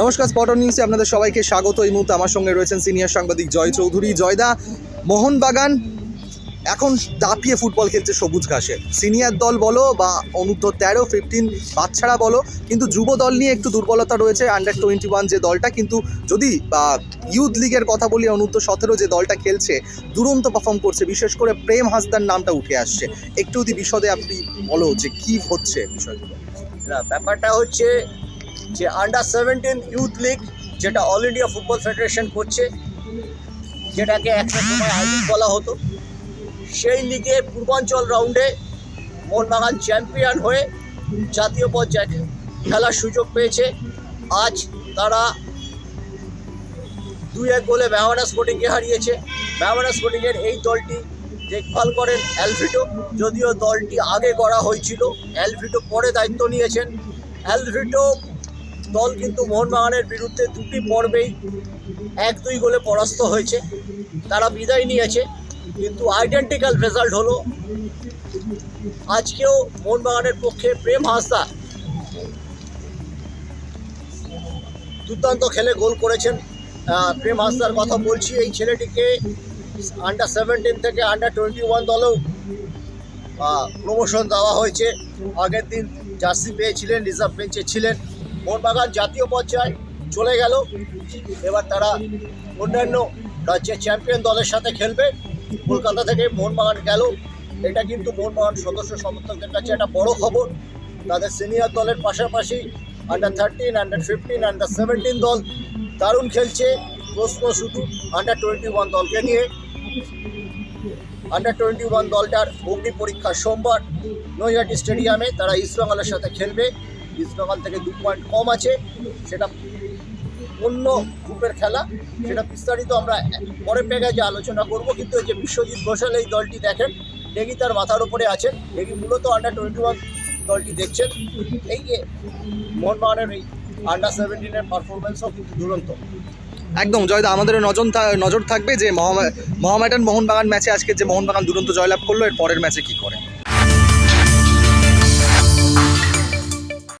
নমস্কার, spot on নিউজে আপনাদের সবাইকে স্বাগত। এই মুহূর্তে আমার সঙ্গে রয়েছেন সিনিয়র সাংবাদিক জয় চৌধুরী। জয়দা, মোহনবাগান, এখন দাপিয়ে ফুটবল খেলছে সবুজ ঘাসে। সিনিয়র দল বলো বা অনূর্ধ্ব তেরো ফিফটিন বাচ্চারা বলো, কিন্তু যুব দল নিয়ে একটু দুর্বলতা রয়েছে আন্ডার টোয়েন্টি ওয়ান যে দলটা। কিন্তু যদি, বা ইউথ লিগের কথা বলি অনূর্ধ্ব সতেরো যে দলটা খেলছে, দুরন্ত পারফর্ম করছে, বিশেষ করে প্রেম হাসদার নামটা উঠে আসছে। একটু যদি বিশদে আপনি বলো যে কী হচ্ছে বিষয়গুলো ব্যাপারটা হচ্ছে যে আন্ডার সেভেন্টিন ইউথ লিগ যেটা অল ইন্ডিয়া ফুটবল ফেডারেশন করছে, যেটাকে একটা সময় আইলিগ বলা হতো, সেই লিগে পূর্বাঞ্চল রাউন্ডে মোহনবাগান চ্যাম্পিয়ন হয়ে জাতীয় পর্যায়ে খেলার সুযোগ পেয়েছে। আজ তারা দুই এক গোলে ব্যাহানা স্পোর্টিংকে হারিয়েছে। ব্যাহানা স্পোর্টিংয়ের এই দলটি দেখভাল করেন অ্যালভিটো যদিও দলটি আগে করা হয়েছিল। অ্যালভিটো পরে দায়িত্ব নিয়েছেন। অ্যালভিটো দল কিন্তু মোহনবাগানের বিরুদ্ধে দুটি পর্বেই এক দুই গোলে পরাস্ত হয়েছে। তারা বিদায় নিয়েছে, কিন্তু আইডেন্টিক্যাল রেজাল্ট হলো। আজকেও মোহনবাগানের পক্ষে প্রেম হাসদা দুর্দান্ত খেলে গোল করেছেন। প্রেম হাসদার কথা বলছি, এই ছেলেটিকে আন্ডার সেভেন্টিন থেকে আন্ডার টোয়েন্টি ওয়ান দলেও প্রমোশন দেওয়া হয়েছে। আগের দিন জার্সি পেয়েছিলেন রিজার্ভ বেঞ্চে ছিলেন। মোহনবাগান জাতীয় পর্যায়ে চলে গেল। এবার তারা অন্যান্য রাজ্যের চ্যাম্পিয়ন দলের সাথে খেলবে। কলকাতা থেকে মোহনবাগান গেল। এটা কিন্তু মোহনবাগান সদস্য সমর্থকদের কাছে একটা বড় খবর। তাদের সিনিয়র দলের পাশাপাশি under thirteen under fifteen under seventeen দল দারুণ খেলছে। প্রশ্ন শুধু আন্ডার টোয়েন্টি ওয়ান দলকে নিয়ে। আন্ডার টোয়েন্টি ওয়ান দলটার অগ্নি পরীক্ষা সোমবার নৈহাটি স্টেডিয়ামে তারা ইস্টবেঙ্গলের সাথে খেলবে। ইস্টবেঙ্গল থেকে দু পয়েন্ট কম আছে, সেটা অন্য গ্রুপের খেলা, সেটা বিস্তারিত আমরা পরে প্যাকেজে আলোচনা করব। কিন্তু এই যে বিশ্বজিৎ ঘোষাল এই দলটি দেখেন ডেগি তার মাথার উপরে আছেন ডেগি মূলত আন্ডার টোয়েন্টি ওয়ান দলটি দেখছেন। এই যে মোহনবাগানের এই আন্ডার সেভেন্টিনের পারফরমেন্সও কিন্তু দুরন্ত। একদম, জয়দা, আমাদের নজর নজর থাকবে যে মহামা- মহামেডান মোহনবাগান ম্যাচে আজকে যে মোহনবাগান দুরন্ত জয়লাভ করল, এর পরের ম্যাচে কি করে?